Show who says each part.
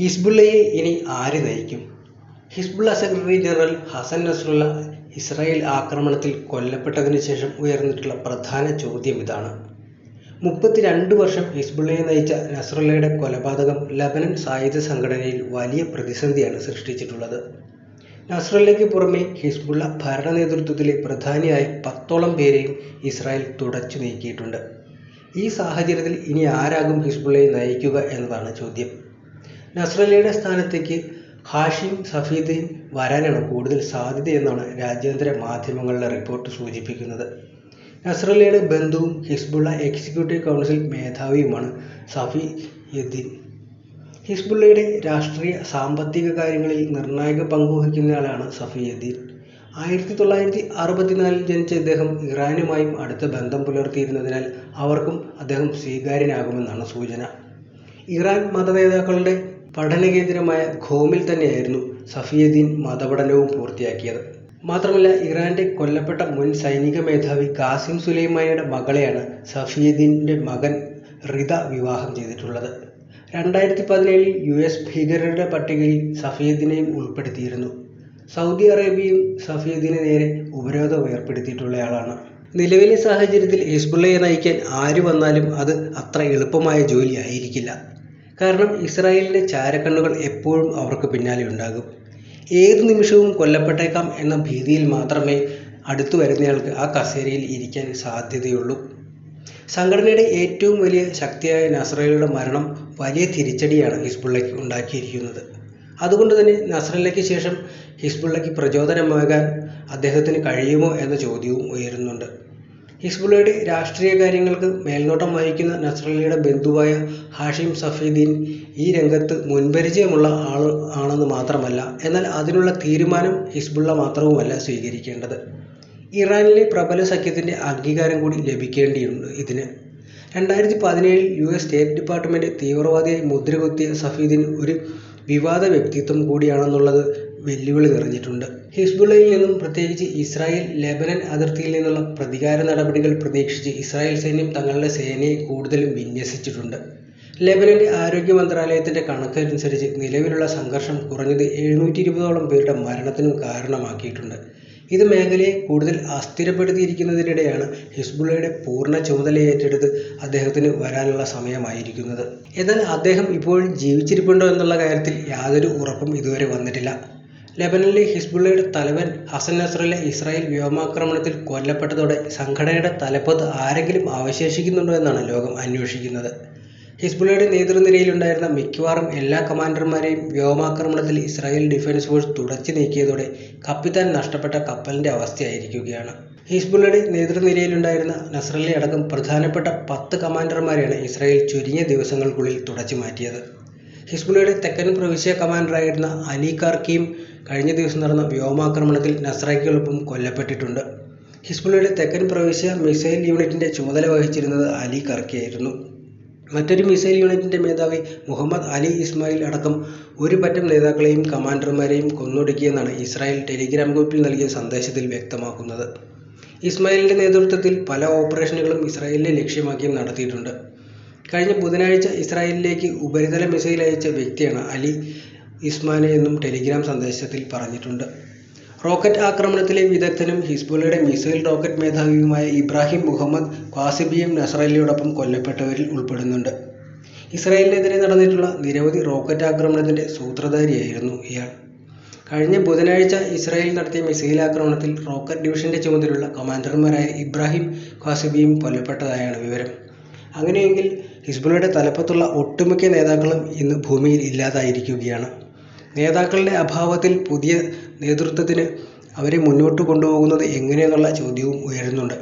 Speaker 1: ഹിസ്ബുള്ളയെ ഇനി ആര് നയിക്കും? Hezbollah secretary general Hassan Nasrallah Israel ആക്രമണത്തിൽ കൊല്ലപ്പെട്ടതിനു ശേഷം ഉയർന്നിട്ടുള്ള പ്രധാന ചോദ്യം ഇതാണ്. മുപ്പത്തിരണ്ട് വർഷം ഹിസ്ബുള്ളയെ നയിച്ച നസ്രുള്ളയുടെ കൊലപാതകം ലബനൻ സായുധ സംഘടനയിൽ വലിയ പ്രതിസന്ധിയാണ് സൃഷ്ടിച്ചിട്ടുള്ളത്. നസ്രുള്ളയ്ക്ക് പുറമെ ഹിസ്ബുള്ള ഭരണ നേതൃത്വത്തിലെ പ്രധാനിയായ പത്തോളം പേരെയും ഇസ്രായേൽ തുടച്ചു നീക്കിയിട്ടുണ്ട്. ഈ സാഹചര്യത്തിൽ ഇനി ആരാകും ഹിസ്ബുള്ളയെ നയിക്കുക എന്നതാണ് ചോദ്യം. നസ്രല്ലയുടെ സ്ഥാനത്തേക്ക് ഹാഷിം സഫീദീൻ വരാനാണ് കൂടുതൽ സാധ്യതയെന്നാണ് രാജ്യാന്തര മാധ്യമങ്ങളുടെ റിപ്പോർട്ട് സൂചിപ്പിക്കുന്നത്. നസ്രലിയുടെ ബന്ധുവും ഹിസ്ബുള്ള എക്സിക്യൂട്ടീവ് കൗൺസിൽ മേധാവിയുമാണ് സഫിയുദ്ദീൻ ഹിസ്ബുള്ളയുടെ രാഷ്ട്രീയ സാമ്പത്തിക കാര്യങ്ങളിൽ നിർണായക പങ്കുവഹിക്കുന്നയാളാണ് വഹിക്കുന്നയാളാണ് സഫിയുദ്ദീൻ ആയിരത്തി തൊള്ളായിരത്തി അറുപത്തിനാലിൽ ജനിച്ച ഇദ്ദേഹം ഇറാനുമായും അടുത്ത ബന്ധം പുലർത്തിയിരുന്നതിനാൽ അവർക്കും അദ്ദേഹം സ്വീകാര്യനാകുമെന്നാണ് സൂചന. ഇറാൻ മതനേതാക്കളുടെ പഠനകേന്ദ്രമായ ഖോമിൽ തന്നെയായിരുന്നു സഫിയുദ്ദീൻ മതപഠനവും പൂർത്തിയാക്കിയത്. മാത്രമല്ല ഇറാന്റെ കൊല്ലപ്പെട്ട മുൻ സൈനിക മേധാവി ഖാസിം സുലൈമാനിയുടെ മകളെയാണ് സഫിയുദ്ദീന്റെ മകൻ റിത വിവാഹം ചെയ്തിട്ടുള്ളത്. രണ്ടായിരത്തി പതിനേഴിൽ യു എസ് ഭീകരരുടെ പട്ടികയിൽ സഫിയുദ്ദീനെയും ഉൾപ്പെടുത്തിയിരുന്നു. സൗദി അറേബ്യയും സഫിയുദ്ദീന് നേരെ ഉപരോധം ഏർപ്പെടുത്തിയിട്ടുള്ളയാളാണ്. നിലവിലെ സാഹചര്യത്തിൽ ഹിസ്ബുള്ളയെ നയിക്കാൻ ആര് വന്നാലും അത് അത്ര എളുപ്പമായ ജോലി ആയിരിക്കില്ല കാരണം ഇസ്രായേലിന്റെ ചാരക്കണ്ണുകൾ എപ്പോഴും അവർക്ക് പിന്നാലെ ഉണ്ടാകും. ഏത് നിമിഷവും കൊല്ലപ്പെട്ടേക്കാം എന്ന ഭീതിയിൽ മാത്രമേ അടുത്തു വരുന്നയാൾക്ക് ആ കസേരയിൽ ഇരിക്കാൻ സാധ്യതയുള്ളൂ. സംഘടനയുടെ ഏറ്റവും വലിയ ശക്തിയായ നസ്രയുടെ മരണം വലിയ തിരിച്ചടിയാണ് ഹിസ്ബുള്ളയ്ക്ക് ഉണ്ടാക്കിയിരിക്കുന്നത്. അതുകൊണ്ട് തന്നെ നസ്രലയ്ക്ക് ശേഷം ഹിസ്ബുള്ളയ്ക്ക് പ്രചോദനമാകാൻ അദ്ദേഹത്തിന് കഴിയുമോ എന്ന ചോദ്യവും ഉയരുന്നുണ്ട്. ഹിസ്ബുള്ളയുടെ രാഷ്ട്രീയ കാര്യങ്ങൾക്ക് മേൽനോട്ടം വഹിക്കുന്ന നസ്രല്ലയുടെ ബന്ധുവായ ഹാഷിം സഫീദീൻ ഈ രംഗത്ത് മുൻപരിചയമുള്ള ആൾ ആണെന്ന് മാത്രമല്ല എന്നാൽ അതിനുള്ള തീരുമാനം ഹിസ്ബുള്ള മാത്രവുമല്ല സ്വീകരിക്കേണ്ടത്. ഇറാനിലെ പ്രബല സഖ്യത്തിന്റെ അംഗീകാരം കൂടി ലഭിക്കേണ്ടിയുണ്ട് ഇതിന്. രണ്ടായിരത്തി പതിനേഴിൽ യു എസ് സ്റ്റേറ്റ് ഡിപ്പാർട്ട്മെന്റ് തീവ്രവാദിയായി മുദ്രകുത്തിയ സഫീദിൻ ഒരു വിവാദ വ്യക്തിത്വം കൂടിയാണെന്നുള്ളത് വെല്ലുവിളി നിറഞ്ഞിട്ടുണ്ട്. ഹിസ്ബുള്ളയിൽ നിന്നും പ്രത്യേകിച്ച് ഇസ്രായേൽ ലെബനൻ അതിർത്തിയിൽ നിന്നുള്ള പ്രതികാര നടപടികൾ പ്രതീക്ഷിച്ച് ഇസ്രായേൽ സൈന്യം തങ്ങളുടെ സേനയെ കൂടുതലും വിന്യസിച്ചിട്ടുണ്ട്. ലെബനന്റെ ആരോഗ്യ മന്ത്രാലയത്തിന്റെ കണക്കനുസരിച്ച് നിലവിലുള്ള സംഘർഷം കുറഞ്ഞത് എഴുന്നൂറ്റി ഇരുപതോളം പേരുടെ മരണത്തിനും കാരണമാക്കിയിട്ടുണ്ട്. ഇത് മേഖലയെ കൂടുതൽ അസ്ഥിരപ്പെടുത്തിയിരിക്കുന്നതിനിടെയാണ് ഹിസ്ബുള്ളയുടെ പൂർണ ചുമതല ഏറ്റെടുത്ത് അദ്ദേഹത്തിന് വരാനുള്ള സമയമായിരിക്കുന്നത്. എന്നാൽ അദ്ദേഹം ഇപ്പോഴും ജീവിച്ചിരിപ്പുണ്ടോ എന്നുള്ള കാര്യത്തിൽ യാതൊരു ഉറപ്പും ഇതുവരെ വന്നിട്ടില്ല. ലെബനനിലെ ഹിസ്ബുള്ളയുടെ തലവൻ ഹസൻ നസ്രല്ല ഇസ്രായേൽ വ്യോമാക്രമണത്തിൽ കൊല്ലപ്പെട്ടതോടെ സംഘടനയുടെ തലപ്പത്ത് ആരെങ്കിലും അവശേഷിക്കുന്നുണ്ടോ എന്നാണ് ലോകം അന്വേഷിക്കുന്നത്. ഹിസ്ബുള്ളയുടെ നേതൃനിരയിലുണ്ടായിരുന്ന മിക്കവാറും എല്ലാ കമാൻഡർമാരെയും വ്യോമാക്രമണത്തിൽ ഇസ്രായേൽ ഡിഫൻസ് ഫോഴ്സ് തുടച്ചു നീക്കിയതോടെ കപ്പിത്താൻ നഷ്ടപ്പെട്ട കപ്പലിന്റെ അവസ്ഥയായിരിക്കുകയാണ്. ഹിസ്ബുള്ളയുടെ നേതൃനിരയിലുണ്ടായിരുന്ന നസ്രല്ലി അടക്കം പ്രധാനപ്പെട്ട പത്ത് കമാൻഡർമാരെയാണ് ഇസ്രായേൽ ചുരുങ്ങിയ ദിവസങ്ങൾക്കുള്ളിൽ തുടച്ചു മാറ്റിയത്. ഹിസ്ബുള്ളയുടെ തെക്കൻ പ്രവിശ്യ കമാൻഡറായിരുന്ന അലി കാർക്കിയും കഴിഞ്ഞ ദിവസം നടന്ന വ്യോമാക്രമണത്തിൽ നസ്രായിക്കൊപ്പം കൊല്ലപ്പെട്ടിട്ടുണ്ട്. ഹിസ്ബുള്ളയുടെ തെക്കൻ പ്രവിശ്യ മിസൈൽ യൂണിറ്റിന്റെ ചുമതല വഹിച്ചിരുന്നത് അലി കർക്കിയായിരുന്നു. മറ്റൊരു മിസൈൽ യൂണിറ്റിന്റെ മേധാവി മുഹമ്മദ് അലി ഇസ്മായിൽ അടക്കം ഒരു പറ്റം നേതാക്കളെയും കമാൻഡർമാരെയും കൊന്നൊടുക്കിയെന്നാണ് ഇസ്രായേൽ ടെലിഗ്രാം ഗ്രൂപ്പിൽ നൽകിയ സന്ദേശത്തിൽ വ്യക്തമാക്കുന്നത്. ഇസ്മായിലിന്റെ നേതൃത്വത്തിൽ പല ഓപ്പറേഷനുകളും ഇസ്രായേലിനെ ലക്ഷ്യമാക്കിയും നടത്തിയിട്ടുണ്ട്. കഴിഞ്ഞ ബുധനാഴ്ച ഇസ്രായേലിലേക്ക് ഉപരിതല മിസൈൽ അയച്ച വ്യക്തിയാണ് അലി. ഇസ്മാനെ എന്നും ടെലിഗ്രാം സന്ദേശത്തിൽ പറഞ്ഞിട്ടുണ്ട്. റോക്കറ്റ് ആക്രമണത്തിലെ വിദഗ്ധനും ഹിസ്ബുള്ളയുടെ മിസൈൽ റോക്കറ്റ് മേധാവിയുമായ ഇബ്രാഹിം മുഹമ്മദ് ഖാസിബിയും നസറലിയോടൊപ്പം കൊല്ലപ്പെട്ടവരിൽ ഉൾപ്പെടുന്നുണ്ട്. ഇസ്രായേലിനെതിരെ നടന്നിട്ടുള്ള നിരവധി റോക്കറ്റ് ആക്രമണത്തിന്റെ സൂത്രധാരിയായിരുന്നു ഇയാൾ. കഴിഞ്ഞ ബുധനാഴ്ച ഇസ്രായേൽ നടത്തിയ മിസൈൽ ആക്രമണത്തിൽ റോക്കറ്റ് ഡിവിഷന്റെ ചുമതലയുള്ള കമാൻഡർമാരായ ഇബ്രാഹിം ഖാസിബിയും കൊല്ലപ്പെട്ടതായാണ് വിവരം. അങ്ങനെയെങ്കിൽ ഹിസ്ബുള്ളയുടെ തലപ്പത്തുള്ള ഒട്ടുമിക്ക നേതാക്കളും ഇന്ന് ഭൂമിയിൽ ഇല്ലാതായിരിക്കുകയാണ്. നേതാക്കളുടെ അഭാവത്തിൽ പുതിയ നേതൃത്വത്തിന് അവരെ മുന്നോട്ട് കൊണ്ടുപോകുന്നത് എങ്ങനെയെന്നുള്ള ചോദ്യവും ഉയരുന്നുണ്ട്.